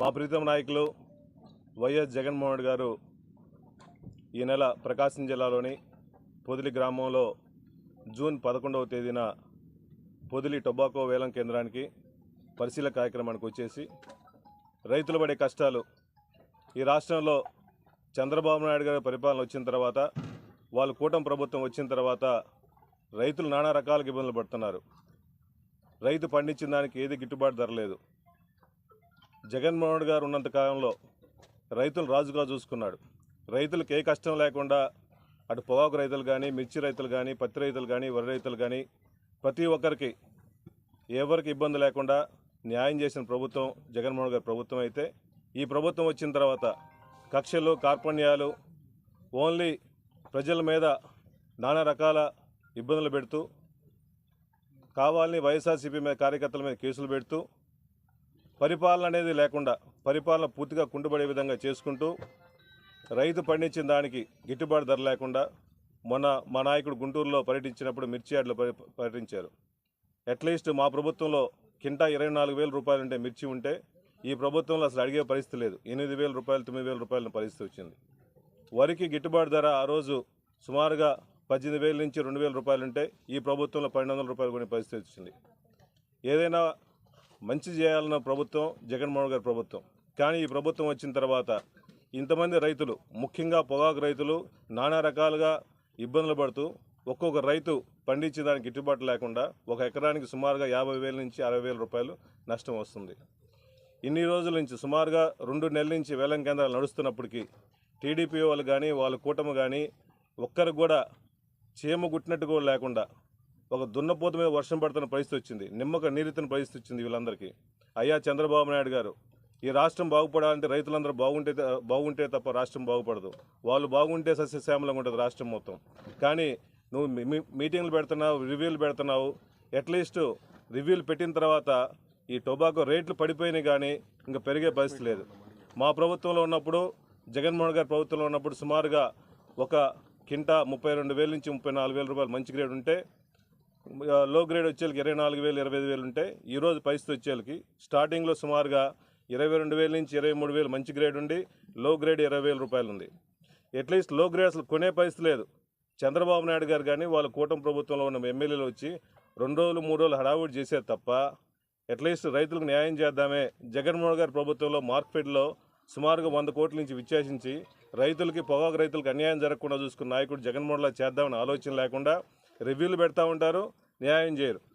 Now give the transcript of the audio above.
మా ప్రీతం నాయకులు వైఎస్ జగన్మోహన్ రెడ్డి గారు ఈ నెల ప్రకాశం జిల్లాలోని పొదిలి గ్రామంలో జూన్ పదకొండవ తేదీన పొదిలి టొబాకో వేలం కేంద్రానికి పరిశీలన కార్యక్రమానికి వచ్చేసి రైతులు పడే కష్టాలు ఈ రాష్ట్రంలో చంద్రబాబు నాయుడు గారి పరిపాలన వచ్చిన తర్వాత వాళ్ళు కూటమి ప్రభుత్వం వచ్చిన తర్వాత రైతులు నానా రకాల ఇబ్బందులు పడుతున్నారు. రైతు పండించిన దానికి ఏది గిట్టుబాటు ధర లేదు. జగన్మోహన్ రెడ్డి గారు ఉన్నంత కాలంలో రైతులు రాజుగా చూసుకున్నాడు. రైతులకు ఏ కష్టం లేకుండా అటు పొగాకు రైతులు కానీ మిర్చి రైతులు కానీ పత్తి రైతులు కానీ వరి రైతులు కానీ ప్రతి ఒక్కరికి ఎవరికి ఇబ్బంది లేకుండా న్యాయం చేసిన ప్రభుత్వం జగన్మోహన్ గారి ప్రభుత్వం అయితే ఈ ప్రభుత్వం వచ్చిన తర్వాత కక్షలు కార్పణ్యాలు ఓన్లీ ప్రజల మీద నానా రకాల ఇబ్బందులు పెడుతూ కావాలని వైఎస్ఆర్సీపీ మీద కార్యకర్తల మీద కేసులు పెడుతూ పరిపాలన అనేది లేకుండా పరిపాలన పూర్తిగా కుంటుపడే విధంగా చేసుకుంటూ రైతు పండించిన దానికి గిట్టుబాటు ధర లేకుండా మొన్న మా నాయకుడు గుంటూరులో పర్యటించినప్పుడు మిర్చి యార్డులో పర్యటించారు. అట్లీస్ట్ మా ప్రభుత్వంలో కింటా ఇరవై నాలుగు వేల రూపాయలు ఉంటే మిర్చి ఉంటే ఈ ప్రభుత్వంలో అసలు అడిగే పరిస్థితి లేదు. ఎనిమిది వేల రూపాయలు తొమ్మిది వేల రూపాయల పరిస్థితి వచ్చింది. వరికి గిట్టుబాటు ధర ఆ రోజు సుమారుగా పద్దెనిమిది వేల నుంచి రెండు వేల రూపాయలు ఉంటే ఈ ప్రభుత్వంలో పన్నెండు వందల రూపాయలు కొనే పరిస్థితి వచ్చింది. ఏదైనా మంచి చేయాలన్న ప్రభుత్వం జగన్మోహన్ గారి ప్రభుత్వం. కానీ ఈ ప్రభుత్వం వచ్చిన తర్వాత ఇంతమంది రైతులు ముఖ్యంగా పొగాకు రైతులు నానా రకాలుగా ఇబ్బందులు పడుతూ ఒక్కొక్క రైతు పండించే దానికి గిట్టుబాటు లేకుండా ఒక ఎకరానికి సుమారుగా యాభై వేల నుంచి అరవై వేల రూపాయలు నష్టం వస్తుంది. ఇన్ని రోజుల నుంచి సుమారుగా రెండు నెలల నుంచి వేలం కేంద్రాలు నడుస్తున్నప్పటికీ టీడీపీ వాళ్ళు కానీ వాళ్ళ కూటమి కానీ ఒక్కరికి కూడా చీమ గుట్టినట్టు కూడా లేకుండా ఒక దున్నపోత మీద వర్షం పడుతున్న పరిస్థితి వచ్చింది. నిమ్మక నీరెత్తిన పరిస్థితి వచ్చింది వీళ్ళందరికీ. అయ్యా చంద్రబాబు నాయుడు గారు ఈ రాష్ట్రం బాగుపడాలంటే రైతులందరూ బాగుంటే బాగుంటే తప్ప రాష్ట్రం బాగుపడదు. వాళ్ళు బాగుంటే సస్యశ్యామలంగా ఉంటుంది రాష్ట్రం మొత్తం. కానీ నువ్వు మీ- మీటింగ్లు పెడుతున్నావు రివ్యూలు పెడుతున్నావు. అట్లీస్ట్ రివ్యూలు పెట్టిన తర్వాత ఈ టొబాకో రేట్లు పడిపోయినాయి కానీ ఇంకా పెరిగే పరిస్థితి లేదు. మా ప్రభుత్వంలో ఉన్నప్పుడు జగన్మోహన్ గారి ప్రభుత్వంలో ఉన్నప్పుడు సుమారుగా ఒక కింటా ముప్పై రెండు వేల నుంచి ముప్పై నాలుగు వేల రూపాయలు మంచి గ్రేడ్ ఉంటే లో గ్రేడ్ వచ్చేళ్ళకి ఇరవై నాలుగు వేలు ఇరవై ఐదు వేలు ఉంటే ఈరోజు పరిస్థితి వచ్చేళ్ళకి స్టార్టింగ్లో సుమారుగా ఇరవై రెండు వేల నుంచి ఇరవై మూడు వేలు మంచి గ్రేడ్ ఉండి లో గ్రేడ్ ఇరవై వేల రూపాయలు ఉంది. అట్లీస్ట్లో గ్రేడ్ అసలు కొనే పరిస్థితి లేదు. చంద్రబాబు నాయుడు గారు కానీ వాళ్ళ కూటమి ప్రభుత్వంలో ఉన్న ఎమ్మెల్యేలు వచ్చి రెండు రోజులు మూడు రోజులు హడావుడి చేసేది తప్ప అట్లీస్ట్ రైతులకు న్యాయం చేద్దామే. జగన్మోహన్ గారి ప్రభుత్వంలో మార్కెట్లో సుమారుగా వంద కోట్ల నుంచి విచ్చేసించి రైతులకి పొగాకు రైతులకు అన్యాయం జరగకుండా చూసుకున్న నాయకుడు జగన్మోహన్లా చేద్దామని ఆలోచన లేకుండా రివ్యూలు పెడతా ఉంటారు. న్యాయం చేయరు.